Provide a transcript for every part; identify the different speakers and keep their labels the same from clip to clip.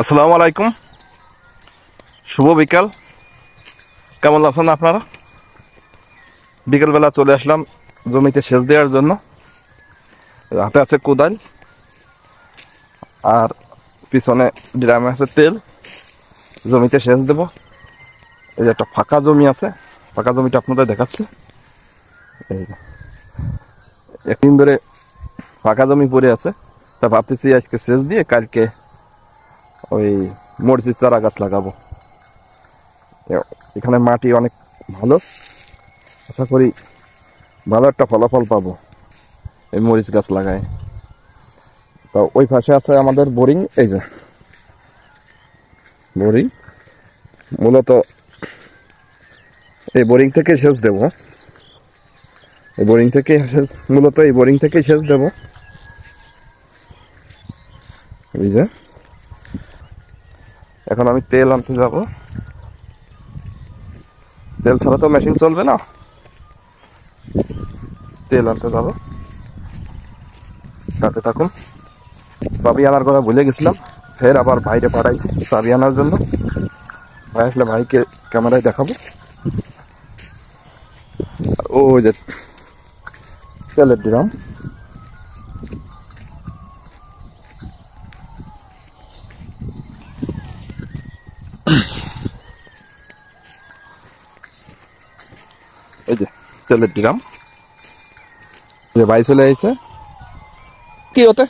Speaker 1: আসসালামু আলাইকুম। শুভ বিকাল। কেমন আছেন আপনারা? বিকেলবেলা চলে আসলাম জমিতে সেচ দেওয়ার জন্য। হাতে আছে কোদাল আর পিছনে ড্রামে আছে তেল। জমিতে সেচ দেব। এই একটা ফাঁকা জমি আছে, ফাঁকা জমিটা আপনাদের দেখাচ্ছি। এই একদিন ধরে ফাঁকা জমি পড়ে আছে। তা ভাবতেছি আজকে সেচ দিয়ে কালকে ওই মরিচের চারা গাছ লাগাবো। এখানে মাটি অনেক ভালো। আশা করি ভালো একটা ফলাফল পাবো এই মরিচ গাছ লাগায়। তো ওই পাশে আছে আমাদের বোরিং, এই যে বোরিং। মূলত এই বোরিং থেকে সেচ দেব। এই বোরিং থেকে সেচ- মূলত এই বোরিং থেকে সেচ দেব। এই যে এখন আমি তেল আনতে যাব। তেল ছাড়া তো মেশিন চলবে না। তেল আনতে যাব। সাথে থাকুন। চাবি আনার কথা ভুলে গেছিলাম। ফের আবার ভাইরে পাঠাইছি চাবি আনার জন্য। ভাই আসলে ভাইকে ক্যামেরায় দেখাবো। ও যে তেলের ড্রাম এই যে তেলের ড্রাম যে ভাই চলে আইছে। কি হতে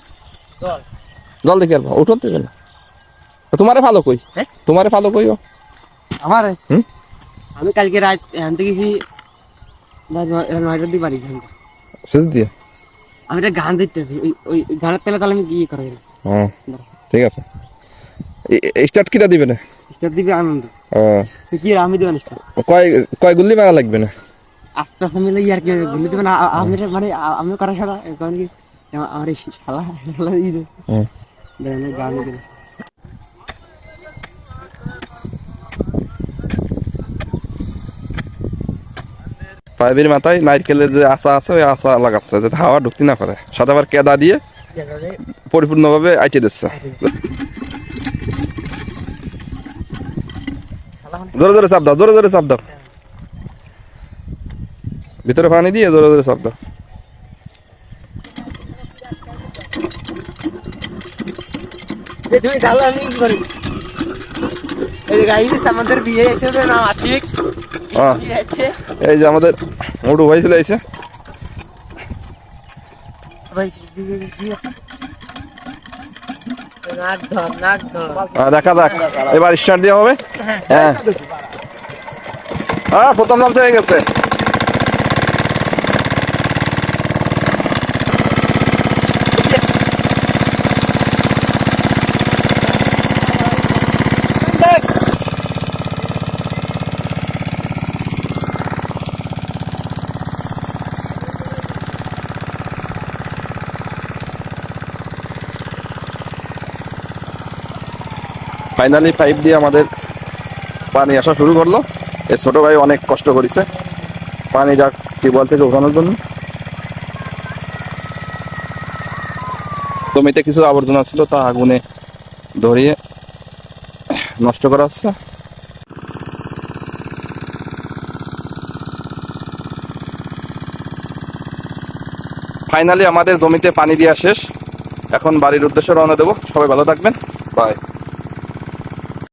Speaker 1: জল। দেখে আলবা উঠুন থেকে না তোমারে ভালো কই?
Speaker 2: হ্যাঁ?
Speaker 1: তোমারে ভালো কই
Speaker 2: আমার? আমি কালকে রাত আনতে গেছি রাত নয়টার দিকে বাড়ি যাই
Speaker 1: শেষ দিয়ে?
Speaker 2: আমি একটা গান দিতে ওই গানের তেলে তাহলে আমি কি করে
Speaker 1: হ্যাঁ ঠিক আছে। স্টার্ট কিটা দিবে না?
Speaker 2: স্টার দিবে আনন্দ।
Speaker 1: ও,
Speaker 2: কি আমি দেবেন স্টার
Speaker 1: কয় কয় গুল্লি মারা লাগবে না?
Speaker 2: আস্তে আস্তে মিলে ইয়ার কি দেবেন মানে আমি করার সাথে কারণ কি আমার- এই শালা শালা ই দে
Speaker 1: হুম।
Speaker 2: দেন গান
Speaker 1: পাইপের মাথায় নারকেলের যে আশা আছে ওই আশা লাগাচ্ছে যাতে হাওয়া ঢুকতে না পারে। সাথে আবার কেদা দিয়ে পরিপূর্ণভাবে আইটে দিচ্ছে। জোরে জোরে চাপ দাও জোরে জোরে চাপ দাও। ভিতরে পানি দিয়ে জোরে জোরে
Speaker 2: করি। এই
Speaker 1: যে আমাদের মোটু ভাই চলে আহ, দেখা যাক। এবার স্টার্ট দেওয়া হবে। হ্যাঁ। হ্যাঁ প্রথম লাঞ্চ হয়ে গেছে। ফাইনালি পাইপ দিয়ে আমাদের পানি আসা শুরু করল। এই ছোট ভাই অনেক কষ্ট করেছে। পানিটা টিউবওয়েল থেকে উঠানোর জন্য। জমিতে কিছু আবর্জনা ছিল, তা আগুনে ধরিয়ে নষ্ট করা হচ্ছে। ফাইনালি আমাদের জমিতে পানি দেওয়া শেষ। এখন বাড়ির উদ্দেশ্যে রওনা দেবো। সবাই ভালো থাকবেন। বাই